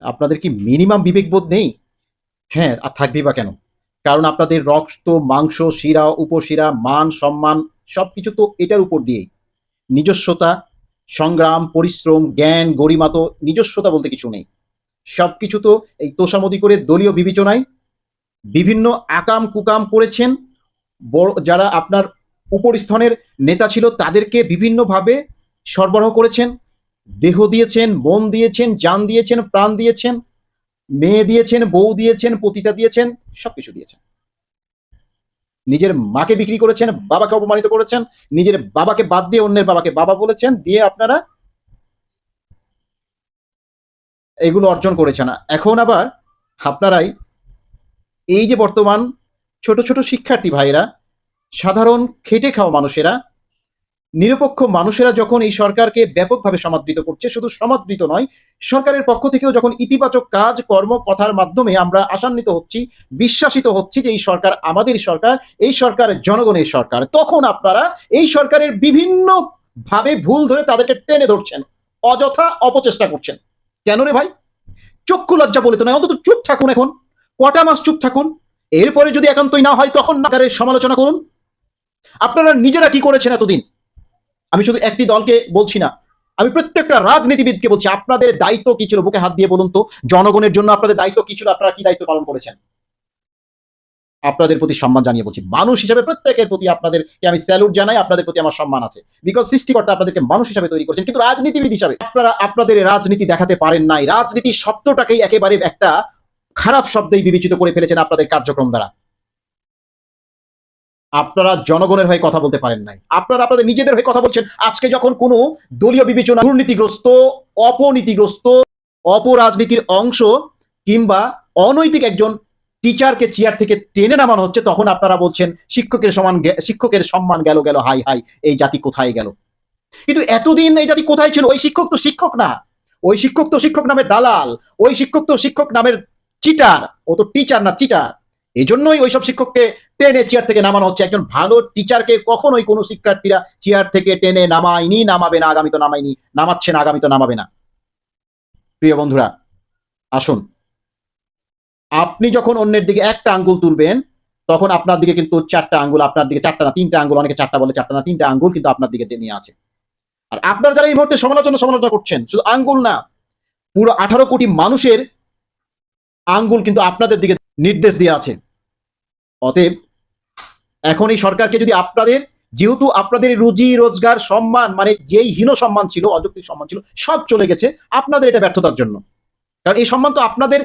আপনাদের কি মিনিমাম বিবেকবোধ নেই? হ্যাঁ আর থাকবেই বা কেন? কারণ আপনাদের রক্ত, মাংস, শিরা, উপশিরা, মান, সম্মান সব কিছু তো এটার উপর দিয়েই। নিজস্বতা, সংগ্রাম, পরিশ্রম, জ্ঞান, গরিমা তো নিজস্বতা বলতে কিছু নেই। সব কিছু তো এই তোষামতি করে দলীয় বিবেচনায় বিভিন্ন আকাম কুকাম করেছেন। বড়, যারা আপনার উপরস্থনের নেতা ছিল তাদেরকে বিভিন্নভাবে সরবরাহ করেছেন। দেহ দিয়েছেন, মন দিয়েছেন, জান দিয়েছেন, প্রাণ দিয়েছেন, মেয়ে দিয়েছেন, বউ দিয়েছেন, পতিতা দিয়েছেন, সবকিছু দিয়েছেন। নিজের মাকে বিক্রি করেছেন, বাবাকে অপমানিত করেছেন, নিজের বাবাকে বাদ দিয়ে অন্যের বাবাকে বাবা বলেছেন, দিয়ে আপনারা এগুলো অর্জন করেছেন। এখন আবার আপনারাই এই যে বর্তমান ছোট ছোট শিক্ষার্থী ভাইরা সাধারণ খেটে খাওয়া মানুষেরা নিরপেক্ষ মানুষেরা যখন এই সরকারকে ব্যাপকভাবে সমাদৃত করছে, শুধু সমাদৃত নয়, সরকারের পক্ষ থেকেও যখন ইতিবাচক কাজ, কর্ম, কথার মাধ্যমে আমরা আশান্বিত হচ্ছি, বিশ্বাসিত হচ্ছি যে এই সরকার আমাদের সরকার, এই সরকার জনগণের সরকার, তখন আপনারা এই সরকারের বিভিন্ন ভাবে ভুল ধরে তাদেরকে টেনে ধরছেন, অযথা অপচেষ্টা করছেন। কেন রে ভাই? চক্ষু লজ্জা বলে তো নয়, অন্তত চুপ থাকুন এখন, কটা মাস চুপ থাকুন, এরপরে যদি একান্তই না হয় তখন নাকারের সমালোচনা করুন। আপনারা নিজেরা কি করেছেন এতদিন? আমি শুধু একটি দলকে বলছি না, আমি প্রত্যেকটা রাজনীতিবিদকে বলছি, আপনাদের দায়িত্ব কি ছিল? বুকে হাত দিয়ে বলুন তো, জনগণের জন্য আপনাদের দায়িত্ব কি ছিল? আপনারা কি দায়িত্ব পালন করেছেন? আপনাদের প্রতি সম্মান জানিয়ে বলছি, মানুষ হিসেবে প্রত্যেকের প্রতি আপনাদেরকে আমি স্যালুট জানাই, আপনাদের প্রতি আমার সম্মান আছে। বিকজ সৃষ্টিকর্তা আপনাদেরকে মানুষ হিসাবে তৈরি করছেন, কিন্তু রাজনীতিবিদ হিসাবে আপনারা, আপনাদের রাজনীতি দেখাতে পারেন নাই। রাজনীতি শব্দটাকেই একেবারে একটা খারাপ শব্দেই বিবেচিত করে ফেলেছেন আপনাদের কার্যক্রম দ্বারা। আপনারা জনগণের হয়ে কথা বলতে পারেন নাই। আপনারা আপনাদের নিজেদের হয়ে কথা বলছেন। আজকে যখন কোনো দলীয় বিবেচনা দুর্নীতিগ্রস্ত, অপনীতিগ্রস্ত, অপরাজনীতির অংশ কিংবা অনৈতিক একজন টিচারকে চেয়ার থেকে টেনে নামানো হচ্ছে, তখন আপনারা বলছেন, শিক্ষকের সমান শিক্ষকের সম্মান গেল গেল, হাই হাই, এই জাতি কোথায় গেল? কিন্তু এতদিন এই জাতি কোথায় ছিল? ওই শিক্ষক তো শিক্ষক না। ওই শিক্ষক তো শিক্ষক নামের দালাল। ওই শিক্ষক তো শিক্ষক নামের চিটার। ও তো টিচার না, চিটার। এই জন্যই ওইসব শিক্ষককে টেনে চেয়ার থেকে নামানো হচ্ছে। একজন ভালো টিচারকে কখনোই কোনো শিক্ষার্থীরা চেয়ার থেকে টেনে নামায়নি, নামাবে না, আগামী তো নামায়নি, নামাচ্ছে না, আগামী তো নামাবে না। প্রিয় বন্ধুরা, আসুন। আপনি যখন অন্যের দিকে একটা আঙ্গুল তুলবেন, তখন আপনার দিকে কিন্তু চারটা আঙ্গুল, আপনার দিকে চারটা না, তিনটা আঙ্গুল, অনেকে চারটা বলে চারটা না, তিনটা আঙ্গুল কিন্তু আপনার দিকে নিয়ে আছে। আর আপনার যারা এই মুহূর্তে সমালোচনা সমালোচনা করছেন, শুধু আঙ্গুল না, পুরো আঠারো কোটি মানুষের আঙ্গুল কিন্তু আপনাদের দিকে নির্দেশ দিয়ে আছে অতএব এখন এই সরকারকে যদি আপনাদের, যেহেতু আপনাদের রুজি, রোজগার, সম্মান মানে যেই হীন সম্মান ছিল, অযৌক্তিক সম্মান ছিল, সব চলে গেছে, আপনাদের এটা ব্যর্থতার জন্য। কারণ এই সম্মান তো আপনাদের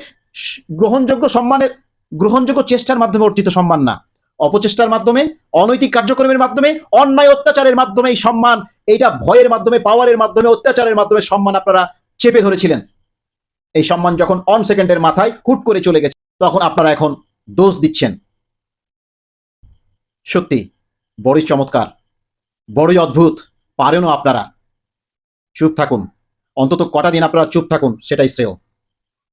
গ্রহণযোগ্য সম্মানের, গ্রহণযোগ্য চেষ্টার মাধ্যমে অর্জিত সম্মান না। অপচেষ্টার মাধ্যমে, অনৈতিক কার্যক্রমের মাধ্যমে, অন্যায় অত্যাচারের মাধ্যমে এই সম্মান, এইটা ভয়ের মাধ্যমে, পাওয়ারের মাধ্যমে, অত্যাচারের মাধ্যমে সম্মান আপনারা চেপে ধরেছিলেন। এই সম্মান যখন অন সেকেন্ডের মাথায় হুট করে চলে গেছে তখন আপনারা এখন দোষ দিচ্ছেন। সত্যি, বড়ই চমৎকার, বড়ই অদ্ভুত, পারেনও আপনারা। চুপ থাকুন, অন্তত কটা দিন আপনারা চুপ থাকুন, সেটাই শ্রেয়।